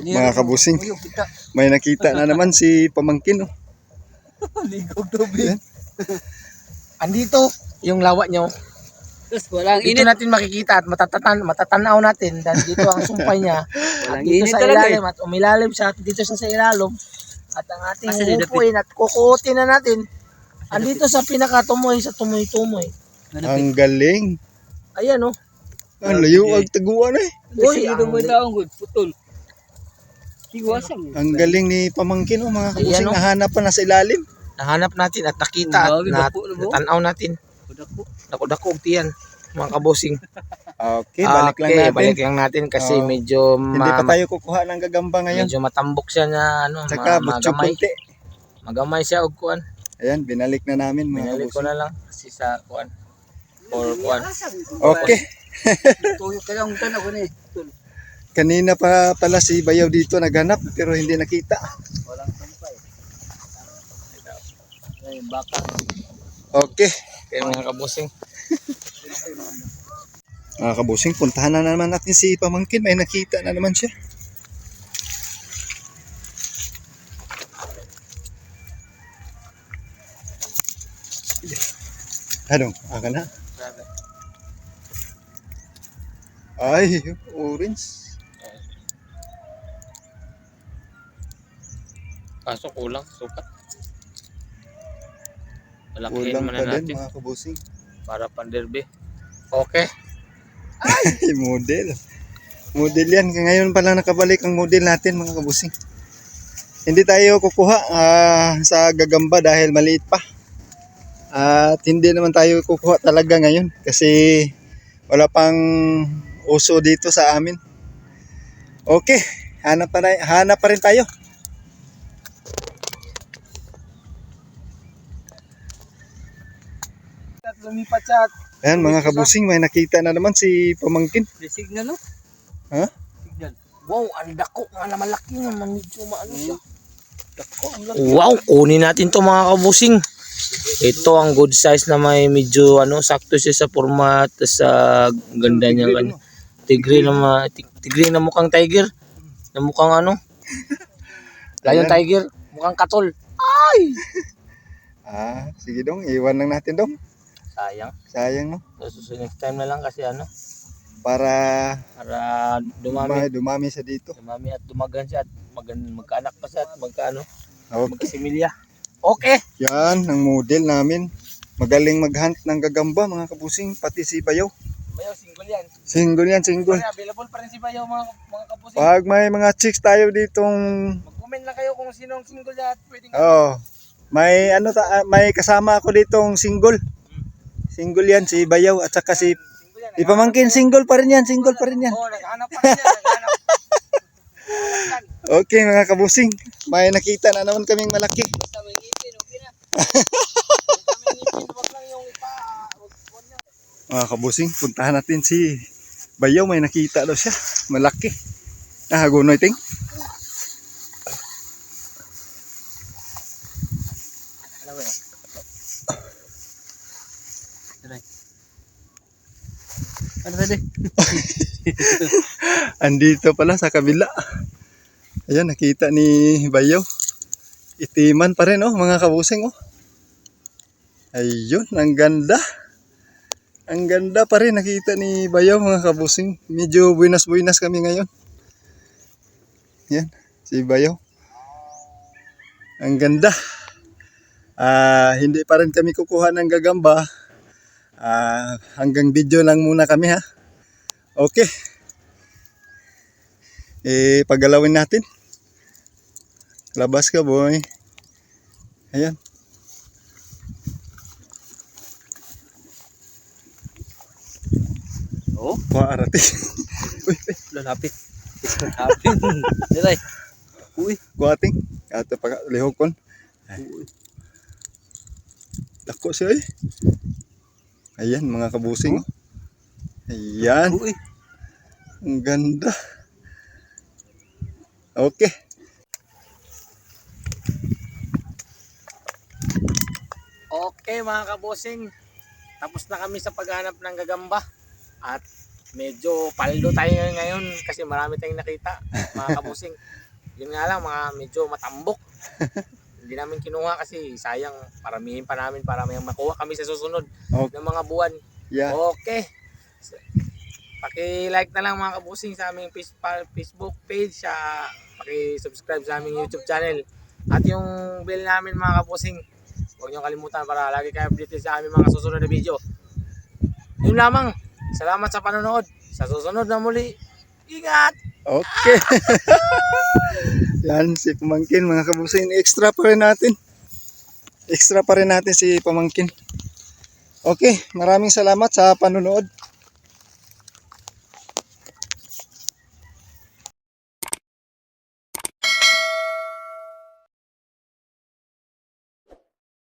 Mga kabusing. Kita. May nakita na naman si pamangkin. Oh. Ligog tubig. Andito yung lawa nyo. Tapos walang Dito init. natin makikita at matatan matatanaw natin dahil dito ang sumpay niya. at Walang dito init sa ilalim at umilalim siya at dito siya sa ilalim. At ang ating Asa dito, upuin at kukutin na natin. Andito sa pinakatumoy sa tumoy-tumoy. Ang galing. Ayan oh. Ang layo ang taguan eh. Uy, Uy, ito mo ang- taong good. Sigwasang. Ang galing ni pamangkin. Oh, mga kabusing. Ayan, oh. Nahanap pa na sa ilalim. Nahanap natin at nakita at na natanaw natin. Dako. Dako-dako tiyan mga kabusing. Okay, balik lang Okay, natin. balik lang natin kasi Oo. medyo Hindi ma- pa tayo kukuha ng gagamba ngayon. medyo matambok siya na ano, Tsaka ma- magamay. punti. Magamay siya og kuan. Ayan, binalik na namin mga Binalik ko kabusing. na lang kasi sa kuan. Or kuan. Okay. Tuyo ka lang tan ako ni. Kanina pa pala si Bayaw dito naghanap pero hindi nakita. Walang sampay. Ay, baka. Okay. Kaya mga kabusing. Mga kabusing, puntahan na naman natin si Pamangkin. May nakita na naman siya. Anong? Aka na? Ay, orange. Kaso kulang, sukat. Malakihin Kulang muna pa din natin mga kabusing. para panderbe. Okay. Ay, model. Model yan. Ngayon pa lang nakabalik ang model natin mga kabusing. Hindi tayo kukuha ah, sa gagamba dahil maliit pa. At hindi naman tayo kukuha talaga ngayon kasi wala pang uso dito sa amin. Okay, hanap pa, na, hanap pa rin tayo. Lumipat siya Ayan mga kabusing, may nakita na naman si Pamangkin. May signal no? Ha? Signal. wow, ang dako nga na malaki nga, medyo maano siya. Dako ang laki. Wow, kunin natin to mga kabusing. Ito ang good size na may medyo ano, sakto siya sa format sa ganda niya Tigre, kan. Tigre na ma, tig- tigre na mukhang tiger. Na mukhang ano? Lion tiger, mukhang katol. Ay! Ah, sige dong, iwan lang natin dong. Sayang. Sayang no. So, so, next time na lang kasi ano, Para para dumami, dumami, sa dito. dumami at dumagan siya at mag, magkaanak pa siya at magkaano, Okay. magkasimilya. Okay. Yan ang model namin. Magaling maghunt ng gagamba mga kabusing, pati si Bayaw. Bayaw, single yan. Single yan, single. Kaya available pa rin si Bayaw mga, mga kapusing. Pag may mga chicks tayo ditong Mag-comment lang kayo kung sinong single yan at pwedeng oh, may ano ta, ah, may kasama ako ditong single. Single yan si Bayaw at saka si. Ipamangkin single pa rin yan, single pa rin yan. Oo, naghahanap pa rin yan. Naghahanap. Okay mga kabusing, may nakita na naman kaming malaki. Basta may ngipin, okay na. Mga kabusing, puntahan natin si Bayaw, may nakita daw siya, malaki. Ah, gunoy ting. Ano pwede? Andito pala sa kabila. Ayan, nakita ni Bayaw. Itiman pa rin, oh, mga kabusing, oh. Ayun, ang ganda. Ang ganda pa rin nakita ni Bayaw, mga kabusing. Medyo buinas-buinas kami ngayon. Yan, si Bayaw. Ang ganda. Ah, hindi pa rin kami kukuha ng gagamba. Ah, hanggang video lang muna kami ha. Okay. Eh, paggalawin natin. Labas ka, boy. Ayan. Oo. Kuha arati. Uy, uy, Lalapit. Lalapit. Diray. Uy. kuha ating. Ato pa lihok kon. Dako siya eh. Ayan, mga kabusing. Ayan. Ang ganda. Okay. Okay mga kabosing, tapos na kami sa paghanap ng gagamba at medyo paldo tayo ngayon kasi marami tayong nakita, mga kabusing. Yun nga lang, mga medyo matambok. Hindi namin kinuha kasi sayang paramihin pa namin para may makuha kami sa susunod Okay. ng mga buwan. Yeah. Okay. Paki-like na lang mga kabusing sa aming Facebook page, sa paki-subscribe sa aming YouTube channel. At yung bell namin mga kabusing, huwag niyo kalimutan para lagi kayo updated sa aming mga susunod na video. Yun lamang. Salamat sa panonood. Sa susunod na muli, ingat! Okay. Yan, si Pamangkin, mga kabusing. Extra pa rin natin. Extra pa rin natin si Pamangkin. Okay, maraming salamat sa panonood.